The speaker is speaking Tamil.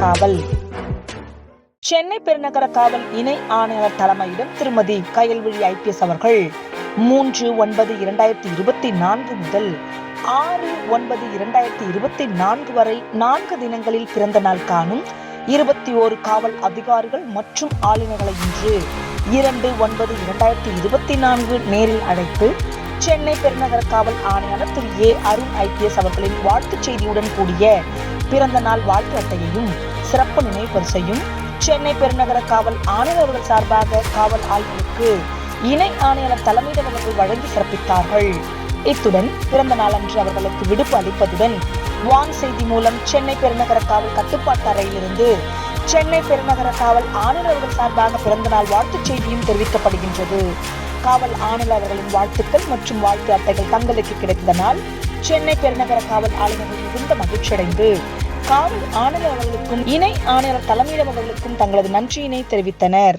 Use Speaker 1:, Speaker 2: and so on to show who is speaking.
Speaker 1: காவல். சென்னை பெருநகர காவல் இணை ஆணையர் தலைமையிடம் திருமதி கயல்விழி ஐபிஎஸ் அவர்கள் மூன்று ஒன்பது இரண்டாயிரத்தி இருபத்தி நான்கு முதல் ஆறு ஒன்பது இரண்டாயிரத்தி இருபத்தி நான்கு வரை நான்கு தினங்களில் பிறந்த நாள் காணும் இருபத்தி ஓரு காவல் அதிகாரிகள் மற்றும் ஆளுநர்களை இன்று இரண்டு ஒன்பது இரண்டாயிரத்தி இருபத்தி நான்கு நேரில் அழைத்து சென்னை பெருநகர காவல் ஆணையாளர் திரு ஏ அருண் ஐபிஎஸ் அவர்களின் வாழ்த்துச் செய்தியுடன் கூடிய பிறந்த நாள் வாழ்த்து அட்டையையும் சிறப்பு நினைவு பரிசையும் சென்னை பெருநகர காவல் ஆணையர் அவர்கள் சார்பாக காவல் ஆய்வுக்கு இணை ஆணையாளர் தலைமையிடம் அவர்கள் வழங்கி சிறப்பித்தார்கள். இத்துடன் பிறந்த நாளன்று அவர்களுக்கு விடுப்பு அளிப்பதுடன் வான் செய்தி மூலம் சென்னை பெருநகர காவல் கட்டுப்பாட்டு அறையிலிருந்து சென்னை பெருநகர காவல் ஆணையர் அவர்கள் சார்பாக பிறந்த நாள் வாழ்த்துச் செய்தியும் தெரிவிக்கப்படுகின்றது. காவல் ஆணையர் அவர்களின் வாழ்த்துக்கள் மற்றும் வாழ்த்து அட்டைகள் தங்களுக்கு கிடைத்ததனால் சென்னை பெருநகர காவல் ஆளுநர்கள் மிகுந்த மகிழ்ச்சியடைந்து காவல் ஆணையர் அவர்களுக்கும் இணை ஆணையர் தலைமையிடம் அவர்களுக்கும் தங்களது நன்றியினை தெரிவித்தனர்.